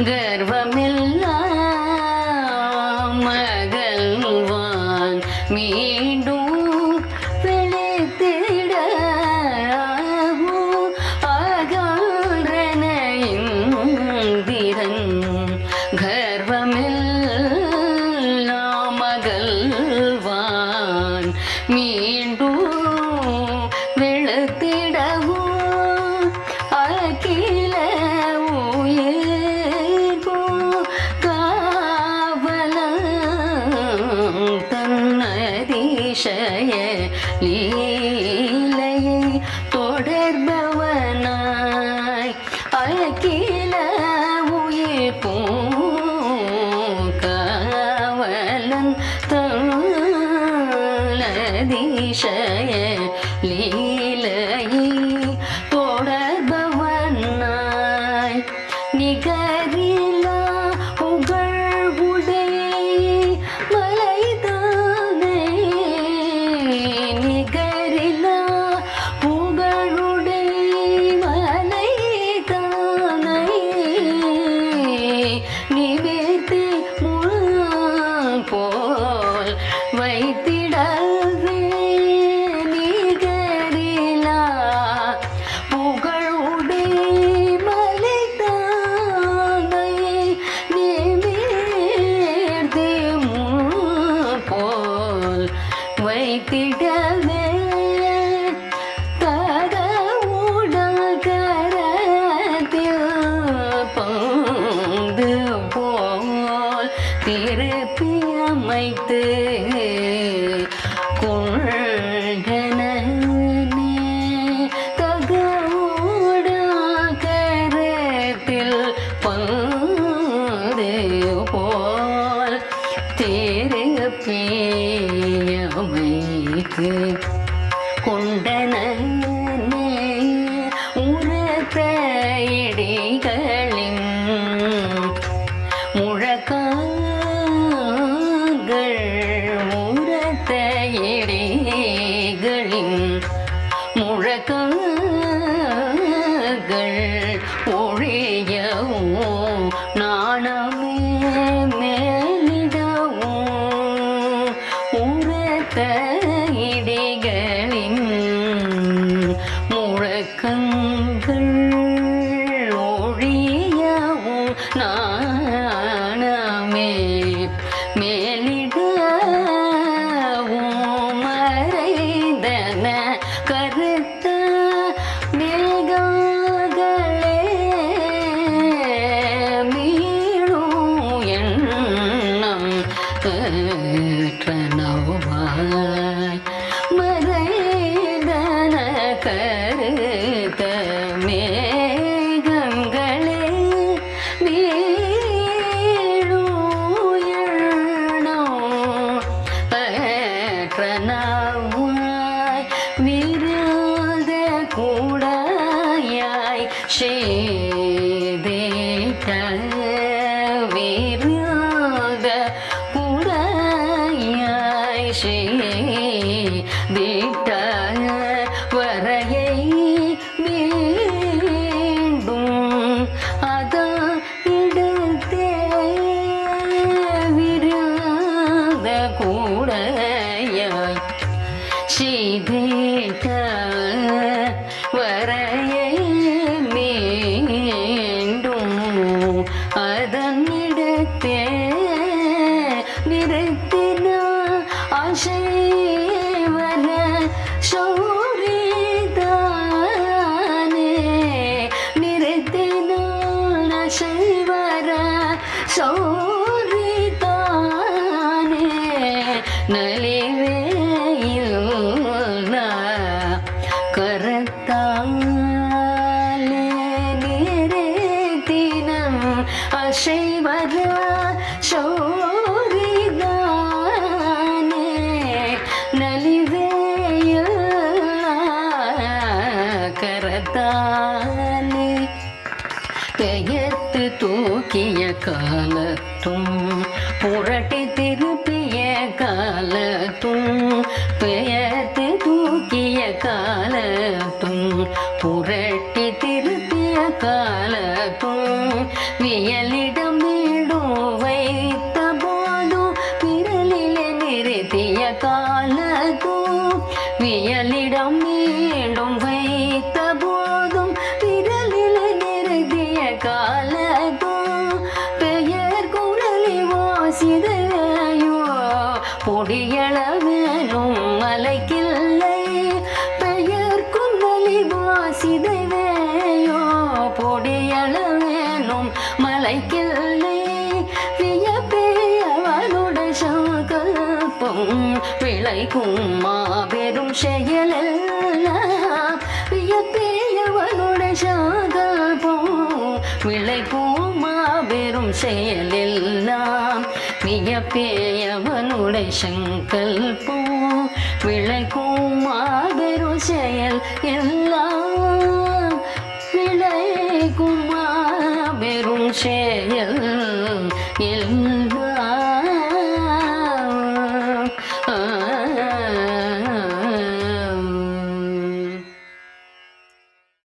கர்வமெல்லாம் மகள்வான் மீண்டும் விழித்திட அகன்றன இந்திரன். கர்வமெல்லாம் மகள்வான் மீண்டும் அதிசய லீலையை தொடர்பவனாய் அகில உயிர் பூவலன் தன்னதிசய லீலையை தொடர்பவனாய் நிகழ வைத்திடவே தகவுடல் கரத்தில் பந்து போல் திருப்பி அமைத்து கொண்டனே உரத்த இடிகளின் முழக்காங்கள் உரத்த இடிகளின் முழக்காங்கள் ஒழியவும் நாணமே மேலிடவும் உரத்த శ్రీ ಸೋರಿತಾನೆ ನಲಿವೆಯು ನರ இலக்கிய காலத்தும் புரட்டி திருப்பிய காலத்தும் பெயர்த்து தூக்கிய காலத்தும் புரட்டி திருப்பிய காலத்தும் வியலிடம் வீடும் வைத்த போதும் விரலில் நிறுத்திய காலத்தும் வியலிடம் மீண்டும் வைத்த போதும் விரலில் நிறுத்திய காலத்தும் விளைக்கும் மாபெரும் செயலெல்லாம் வியப்பியவனுடைய சாகல்பம் விளைக்கும் மாபெரும் செயலெல்லாம் வியப்பேயவனுடைய சங்கல்பம் விளைக்கும் மாபெரும் செயல் எல்லாம் விளைக்கும் மாபெரும் செயல் எல்லாம்